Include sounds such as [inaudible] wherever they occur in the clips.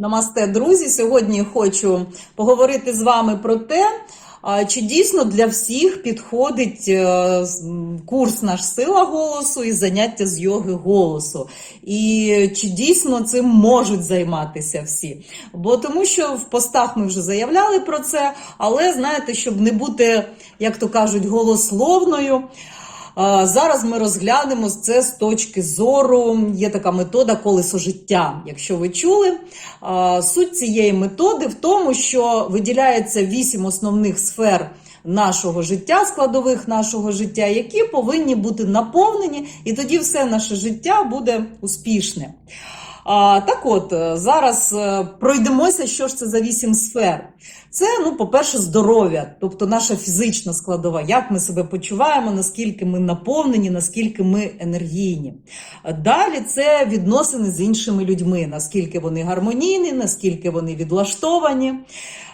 Намасте, друзі. Сьогодні хочу поговорити з вами про те, чи дійсно для всіх підходить е, курс наш сила голосу і заняття з йоги голосу. І чи дійсно цим можуть займатися всі? Бо тому що в постах ми вже заявляли про це, але знаєте, щоб не бути, як то кажуть, голословною. Зараз ми розглянемо це з точки зору. Є така метода колесо життя. Якщо ви чули, суть цієї методи в тому, що виділяється вісім основних сфер нашого життя, складових нашого життя, які повинні бути наповнені, і тоді все наше життя буде успішне. А, так от, зараз е, пройдемося, що ж це за вісім сфер. Це, ну, по-перше, здоров'я, тобто наша фізична складова, як ми себе почуваємо, наскільки ми наповнені, наскільки ми енергійні. Далі це відносини з іншими людьми, наскільки вони гармонійні, наскільки вони відлаштовані.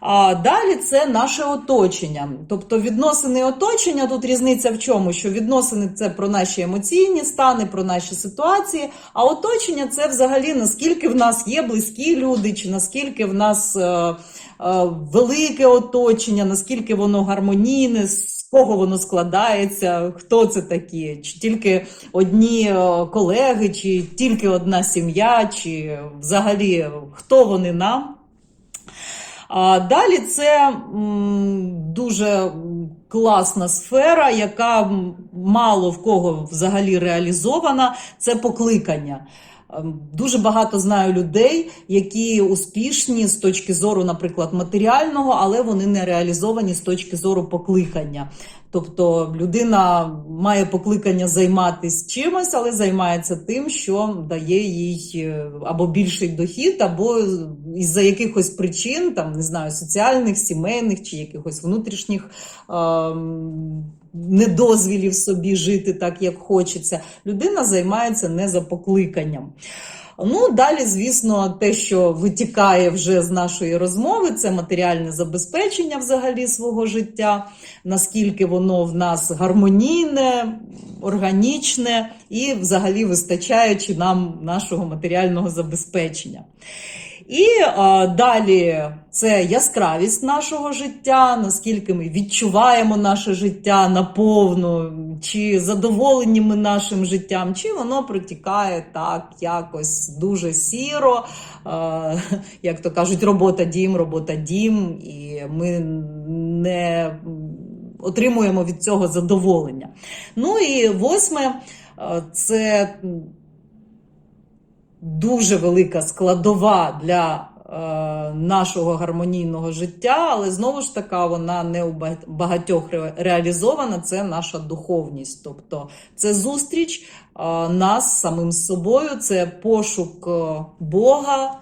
А далі це наше оточення. Тобто відносини оточення, тут різниця в чому? Що відносини це про наші емоційні стани, про наші ситуації, а оточення це взагалі наскільки в нас є близькі люди, чи наскільки в нас. Е, Велике оточення, наскільки воно гармонійне, з кого воно складається, хто це такі, чи тільки одні е, колеги, чи тільки одна сім'я, чи взагалі хто вони нам. А далі це дуже класна сфера, яка мало в кого взагалі реалізована. Це покликання. Ем, Дуже багато знаю людей, які успішні з точки зору, наприклад, матеріального, але вони не реалізовані з точки зору покликання. Тобто людина має покликання займатися чимось, але займається тим, що дає їй е, або більший дохід, або із-за якихось причин, там не знаю, соціальних, сімейних чи якихось внутрішніх ем, недозвілів собі жити так, як хочеться. Людина займається не за покликанням. Ну, далі, звісно, те, що витікає вже з нашої розмови, це матеріальне забезпечення взагалі свого життя, наскільки воно в нас гармонійне, органічне і взагалі вистачаючи нам нашого матеріального забезпечення. І а, далі це яскравість нашого життя, наскільки ми відчуваємо наше життя наповну, чи задоволені ми нашим життям, чи воно протікає так якось дуже сіро, а, як то кажуть, робота дім, робота дім, і ми не отримуємо від цього задоволення. Ну і восьме це дуже велика складова для е, нашого гармонійного життя, але знову ж таки вона не у ба- багатьох реалізована. Це наша духовність. Тобто це зустріч е, нас самим собою, це пошук е, Бога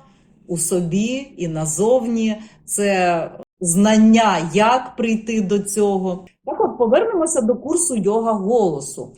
у собі і назовні. Це знання, як прийти до цього. Так повернемося до курсу йога голосу.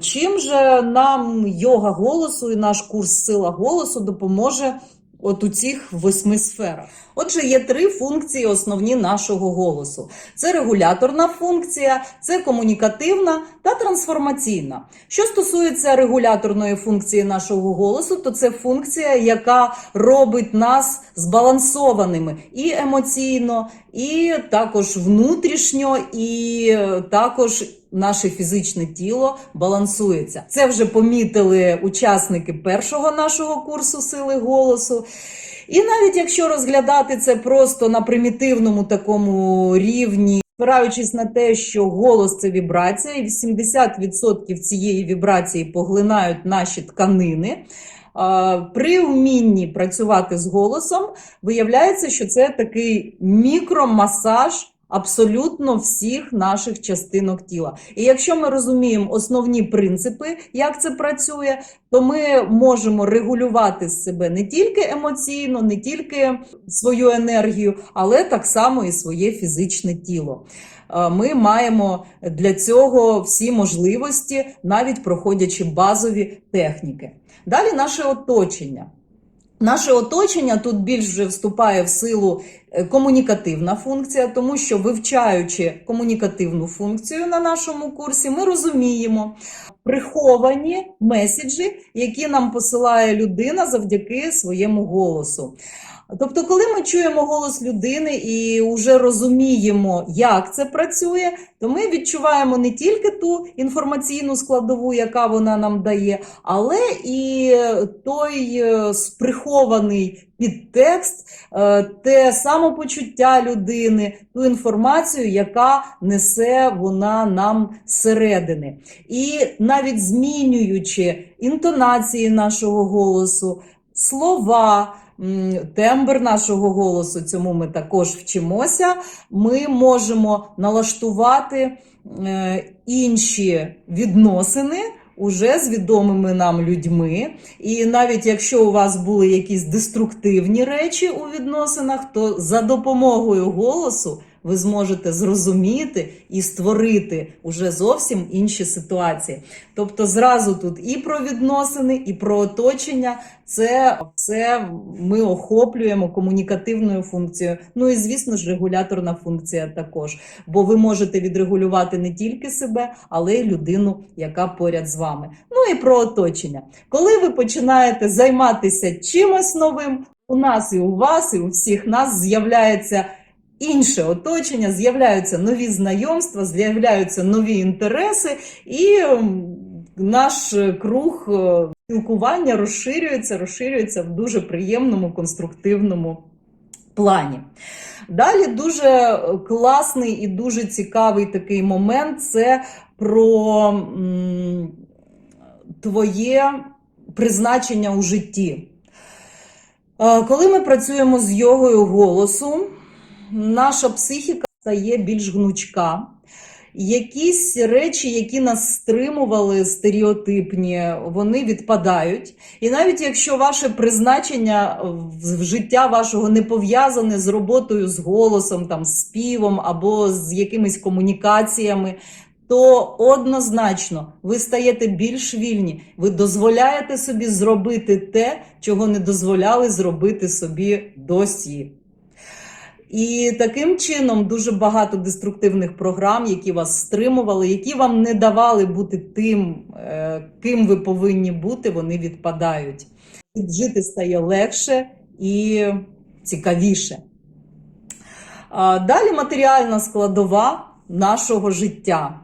Чим же нам йога голосу і наш курс сила голосу допоможе от у цих восьми сферах? Отже, є три функції основні нашого голосу: це регуляторна функція, це комунікативна та трансформаційна. Що стосується регуляторної функції нашого голосу, то це функція, яка робить нас збалансованими і емоційно, і також внутрішньо, і е, також наше фізичне тіло балансується. Це вже помітили учасники першого нашого курсу сили голосу. І навіть якщо розглядати це просто на примітивному такому рівні, спираючись на те, що голос це вібрація, і 80% цієї вібрації поглинають наші тканини. При вмінні працювати з голосом виявляється, що це такий мікромасаж абсолютно всіх наших частинок тіла. І якщо ми розуміємо основні принципи, як це працює, то ми можемо регулювати себе не тільки емоційно, не тільки свою енергію, але так само і своє фізичне тіло. Е, Ми маємо для цього всі можливості, навіть проходячи базові техніки. Далі наше оточення. Наше оточення тут більш вже вступає в силу е, комунікативна функція, тому що вивчаючи комунікативну функцію на нашому курсі, ми розуміємо приховані меседжі, які нам посилає людина завдяки своєму голосу. Тобто, коли ми чуємо голос людини і вже розуміємо, як це працює, то ми відчуваємо не тільки ту інформаційну складову, яка вона нам дає, але і той е, сприхований підтекст, е, те самопочуття людини, ту інформацію, яка несе вона нам зсередини. І навіть змінюючи інтонації нашого голосу, слова. Тембр нашого голосу, цьому ми також вчимося. Ми можемо налаштувати е, інші відносини уже з відомими нам людьми. І навіть якщо у вас були якісь деструктивні речі у відносинах, то за допомогою голосу ви зможете зрозуміти і створити уже зовсім інші ситуації. Тобто, зразу тут і про відносини, і про оточення. Це все ми охоплюємо комунікативною функцією. Ну і звісно ж, регуляторна функція також. Бо ви можете відрегулювати не тільки себе, але й людину, яка поряд з вами. Ну і про оточення. Коли ви починаєте займатися чимось новим, у нас і у вас, і у всіх нас з'являється інше оточення, з'являються нові знайомства, з'являються нові інтереси, і наш круг е, спілкування розширюється, розширюється в дуже приємному, конструктивному плані. Далі дуже класний і дуже цікавий такий момент це про твоє призначення у житті. Е, Коли ми працюємо з йогою голосу, наша психіка стає більш гнучка. Якісь речі, які нас стримували стереотипні, вони відпадають. І навіть якщо ваше призначення в життя вашого не пов'язане з роботою з голосом, там, з співом або з якимись комунікаціями, то однозначно ви стаєте більш вільні, ви дозволяєте собі зробити те, чого не дозволяли зробити собі досі. І таким чином дуже багато деструктивних програм, які вас стримували, які вам не давали бути тим, е, ким ви повинні бути, вони відпадають. Жити стає легше і цікавіше. Далі матеріальна складова нашого життя.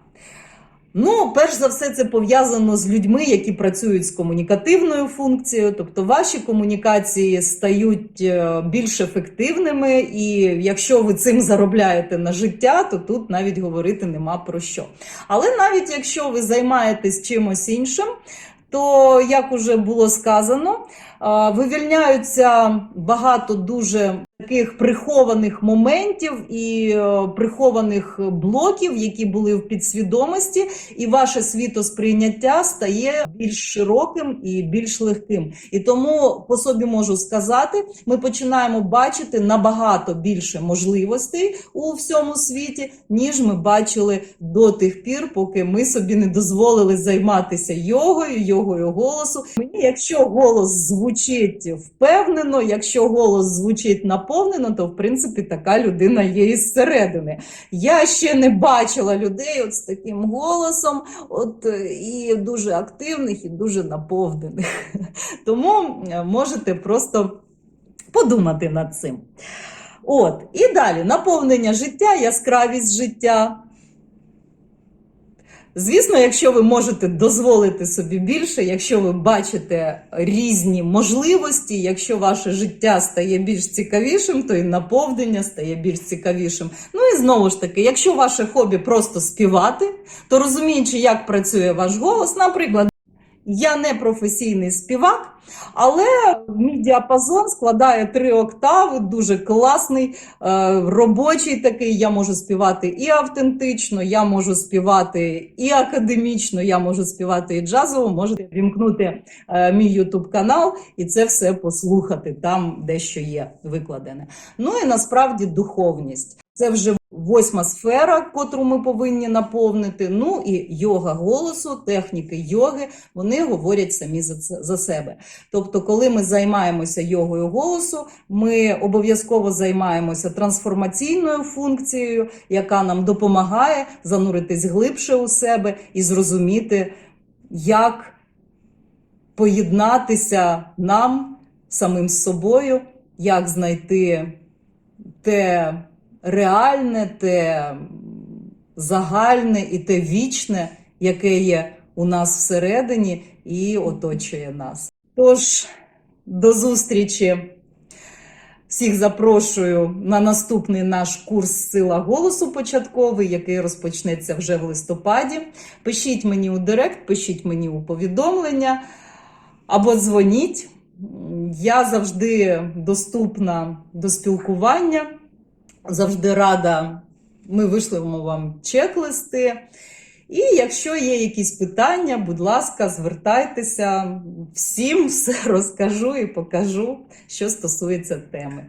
Ну, перш за все, це пов'язано з людьми, які працюють з комунікативною функцією, тобто ваші комунікації стають е, більш ефективними, і якщо ви цим заробляєте на життя, то тут навіть говорити нема про що. Але навіть якщо ви займаєтесь чимось іншим, то, як уже було сказано, вивільняються багато дуже таких прихованих моментів і е, прихованих блоків, які були в підсвідомості, і ваше світосприйняття стає більш широким і більш легким. І тому по собі можу сказати, ми починаємо бачити набагато більше можливостей у всьому світі, ніж ми бачили до тих пір, поки ми собі не дозволили займатися йогою, йогою голосу. Мені, якщо голос звучить впевнено, якщо голос звучить наповнено, то в принципі така людина є із середини. Я ще не бачила людей от з таким голосом, от е, і дуже активних, і дуже наповнених. [laughs] Тому можете просто подумати над цим. От, і далі наповнення життя, яскравість життя. Звісно, якщо ви можете дозволити собі більше, якщо ви бачите різні можливості, якщо ваше життя стає більш цікавішим, то і наповнення стає більш цікавішим. Ну і знову ж таки, якщо ваше хобі просто співати, то розуміючи, як працює ваш голос, наприклад, я не професійний співак, але мій діапазон складає три октави, дуже класний, е, робочий такий. Я можу співати і автентично, я можу співати і академічно, я можу співати і джазово. Можете вімкнути е, мій Ютуб канал і це все послухати. Там дещо є викладене. Ну і насправді духовність. Це вже восьма сфера, котру ми повинні наповнити. Ну і йога голосу, техніки йоги, вони говорять самі за за себе. Тобто, коли ми займаємося йогою голосу, ми обов'язково займаємося трансформаційною функцією, яка нам допомагає зануритись глибше у себе і зрозуміти, як поєднатися нам самим з собою, як знайти те реальне, те загальне і те вічне, яке є у нас всередині і оточує нас. Тож, до зустрічі! Всіх запрошую на наступний наш курс Сила голосу початковий, який розпочнеться вже в листопаді. Пишіть мені у директ, пишіть мені у повідомлення або дзвоніть. Я завжди доступна до спілкування, завжди рада. Ми вишлемо вам чек-листи. І якщо є якісь питання, будь ласка, звертайтеся. Всім все [laughs] розкажу і покажу, що стосується теми.